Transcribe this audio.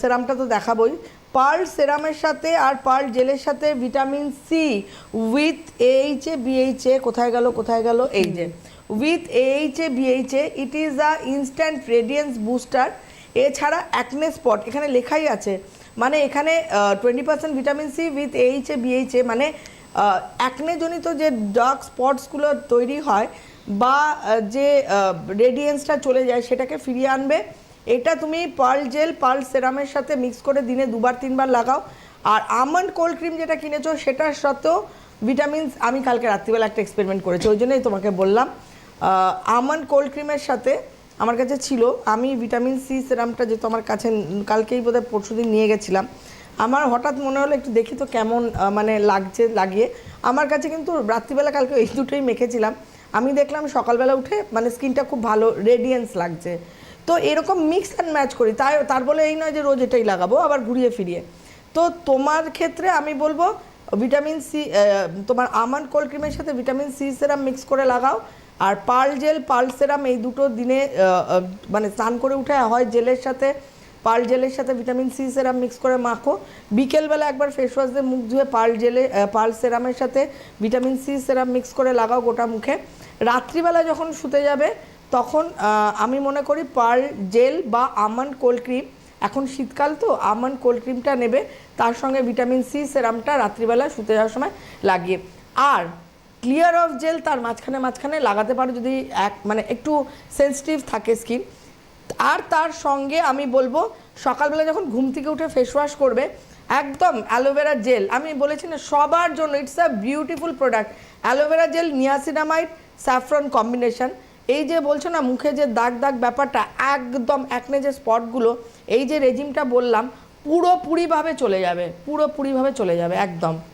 সেরামটা তো দেখাবই। পার্ল সেরামের সাথে আর পার্ল জেলের সাথে vitamin C with H A BH A কোথায় গেল কোথায় গেল, এই যে। With H A BH A it is a instant radiance booster এছাড়া অ্যাকনে স্পট এখানে লেখাই আছে। মানে এখানে twenty percent vitamin C with H A BH A মানে অ্যাকনেজনিত যে ডার্ক স্পটসগুলো তৈরি হয় বা যে রেডিয়েন্সটা চলে যায়, সেটাকে ফিরিয়ে আনবে। এটা তুমি পার্ল জেল, পার্ল সেরামের সাথে মিক্স করে দিনে দুবার, তিনবার লাগাও। আর আমন্ড কোল্ড ক্রিম যেটা কিনেছো, সেটার সাথেও ভিটামিনস আমি কালকে রাত্রিবেলা একটা এক্সপেরিমেন্ট করেছি, ওই জন্যই তোমাকে বললাম। আমন্ড কোল্ড ক্রিমের সাথে আমার কাছে ছিল, আমি ভিটামিন সি সেরামটা যেহেতু আমার কাছে কালকেই বোধহয় পরশু দিন নিয়ে গেছিলাম। আমার হঠাৎ মনে হলো একটু দেখি তো কেমন মানে লাগছে, লাগিয়ে। আমার কাছে কিন্তু রাত্রিবেলা কালকে এই দুটোই মেখেছিলাম। আমি দেখলাম সকালবেলা উঠে মানে স্কিনটা খুব ভালো রেডিয়েন্স লাগছে। তো এরকম মিক্স অ্যান্ড ম্যাচ করি। তাই তার বলে এই নয় যে রোজ এটাই লাগাবো, আবার ঘুরিয়ে ফিরিয়ে। তো তোমার ক্ষেত্রে আমি বলব ভিটামিন সি তোমার আমন্ড কোল্ড ক্রিমের সাথে ভিটামিন সি সেরাম মিক্স করে লাগাও। আর পার্ল জেল পার্ল সেরাম এই দুটো দিনে মানে স্নান করে উঠে হয় জেলের সাথে পার্ল জেলের সাথে ভিটামিন সি সেরাম মিক্স করে মাখো। বিকেলবেলা একবার ফেস ওয়াশ দিয়ে মুখ ধুয়ে পার্ল জেলে পার্ল সেরামের সাথে ভিটামিন সি সেরাম মিক্স করে লাগাও গোটা মুখে। রাত্রিবেলা যখন শুতে যাবে তখন আমি মনে করি পার্ল জেল বা আমন্ড কোল্ড ক্রিম, এখন শীতকাল তো, আমন্ড কোল্ড ক্রিমটা নেবে, তার সঙ্গে ভিটামিন সি, সেরামটা রাত্রিবেলা শুতে যাওয়ার সময় লাগিয়ে। আর ক্লিয়ার অফ জেল তার মাঝখানে মাঝখানে লাগাতে পারো যদি এক মানে একটু সেন্সিটিভ থাকে স্কিন। আর তার সঙ্গে আমি বলব, সকালবেলা যখন ঘুম থেকে উঠে ফেস ওয়াশ করবে, একদম অ্যালোভেরা জেল, আমি বলেছি না সবার জন্য, it's a beautiful product. Aloe vera gel, niacinamide, saffron combination. এই যে বলছো না, মুখে যে দাগ দাগ ব্যাপারটা, একদম একনে যে স্পটগুলো এই যে রেজিমটা বললাম, পুরোপুরিভাবে চলে যাবে, পুরোপুরিভাবে চলে যাবে, একদম।